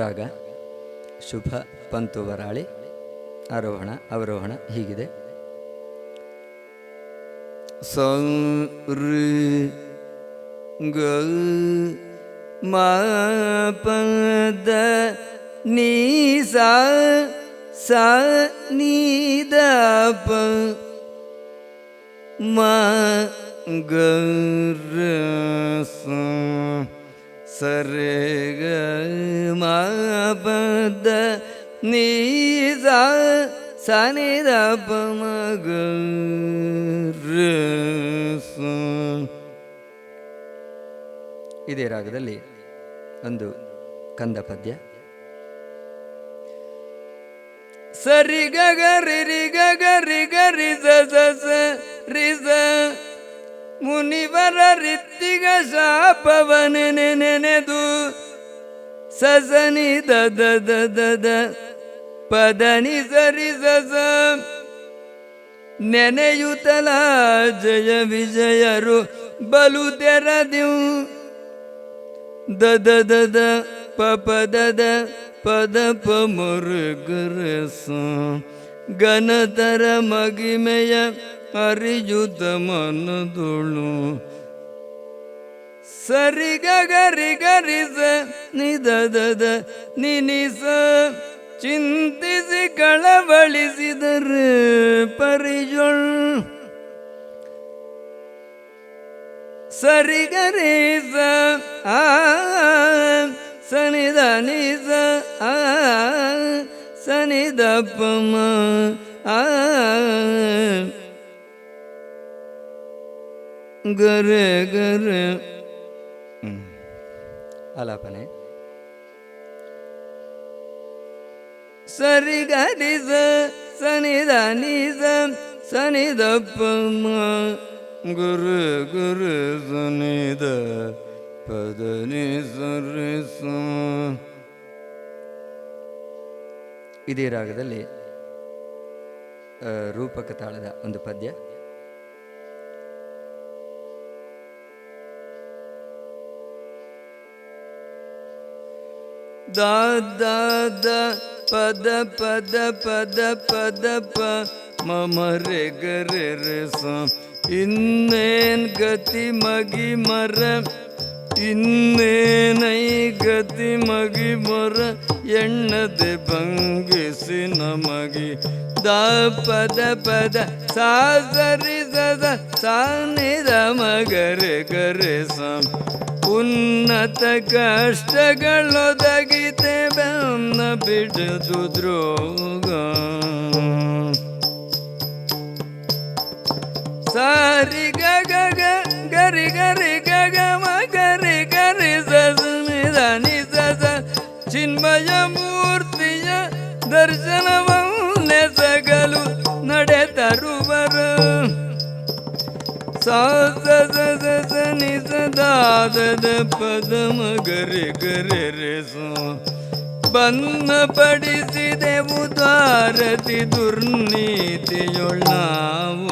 ರಾಗ, ಶುಭ ಪಂತು ವರಾಳಿ ಆರೋಹಣ, ಅವರೋಹಣ ಹೀಗಿದೆ. ಮ ಪದ ನೀ ಸಾ ಸಾ ನೀ ದ ಪ ಮ ಗ ಸ ರೆ ಗ ಮ ಪದ ನೀ ಸಾ. ಸ ನಿ ದ ಪ ಮ ಗ ರ ಸ ಇದೇ ರಾಗದಲ್ಲಿ ಒಂದು ಕಂದ ಪದ್ಯ. ಸರಿ ಗಗ ರಿ ರಿ ಗಗ ರಿ ಗ ರಿ ಸ ಸ ಸ ಸ ಮುನಿವರ ರಿತ್ತಿಗ ಶಾಪವನೆ ನೆನೆದು ಸಸನಿ ದದ ದದ ಪದನಿ ಸರಿ ಸಸ ನೆನೆಯುತಲ ಜಯ ವಿಜಯರು ಬಲು ತೆರದಿವು ದದ ದದ ಪಪ ದದ ಪದ ಪ ಮುರುಗರಸ ಗನತರ ಮಗಿಮೆಯ ಅರಿಯುತ ಮನದೊಳು ಸರಿ ಗರಿ ಗರಿಸ ನಿದ ದದ ನಿನಿಸ, ಚಿಂತಿಸಿ ಕಳವಳಿಸಿದರೆ ಪರಿಜೊಳ್ ಸರಿ ಗರಿ ಸ ಆ, ಸನಿದ ನಿಸ, ಆ ಸನಿ ದ ಆ. ಗರೆ ಗರೆ ಅಲಾಪನೆ ಆಲಾಪನೆ. ಸರಿ ಗರಿ ಸ ಸನಿ ದ ನಿ ಸ ಸನಿ ದ ಪ ಮ ಗುರು ಗುರು ಸನಿ ದ ಪದ ನಿ ಸರಿ ಸ ಇದೇ ರಾಗದಲ್ಲಿ ರೂಪಕ ತಾಳದ ಒಂದು ಪದ್ಯ. ದ ದ ದ ಪದ ಪದ ಪದ ಪದ ಪ re ga ಗರೆ re sa ಇನ್ನೇನ್ ಗತಿ ಮಗಿ ಮರ, ಇನ್ನೇನೈ ಗತಿ ಮಗಿ ಮರ, ಎಣ್ಣದೆ ಭಂಗಿಸಿ ನಮಗಿ. ದ ಪದ ಪದ ಸಾ ಸರಿ ಸದ ಸಾ ನಿದ ಮಗರೆ ಗರೆ ಸ ಉನ್ನತ ಕಷ್ಟಗಳೊದಗಿತೆ ಬೆನ್ನ ಬಿಡದು ದ್ರೋಗ ಸಾರಿ ಗಗ ಗರಿ ಗರಿ ಗಗ ಮಗರಿ ಗರಿ ಸನಿದ ನಿಸ ಚಿನ್ಮಯ ಮೂರ್ತಿಯ ದರ್ಶನವನ್ನೇ ಸ ಪದಮ ಗರಿ ಸ ಸ ನಿ ಸ ದ ದ ದ ಗರೆ ಗರೆ ರೆ ಸ ಬನ್ನ ಪಡಿಸಿದೆವು ದ್ವಾರತಿ ದುರ್ನೀತಿಯೊಳ್ ನಾವು.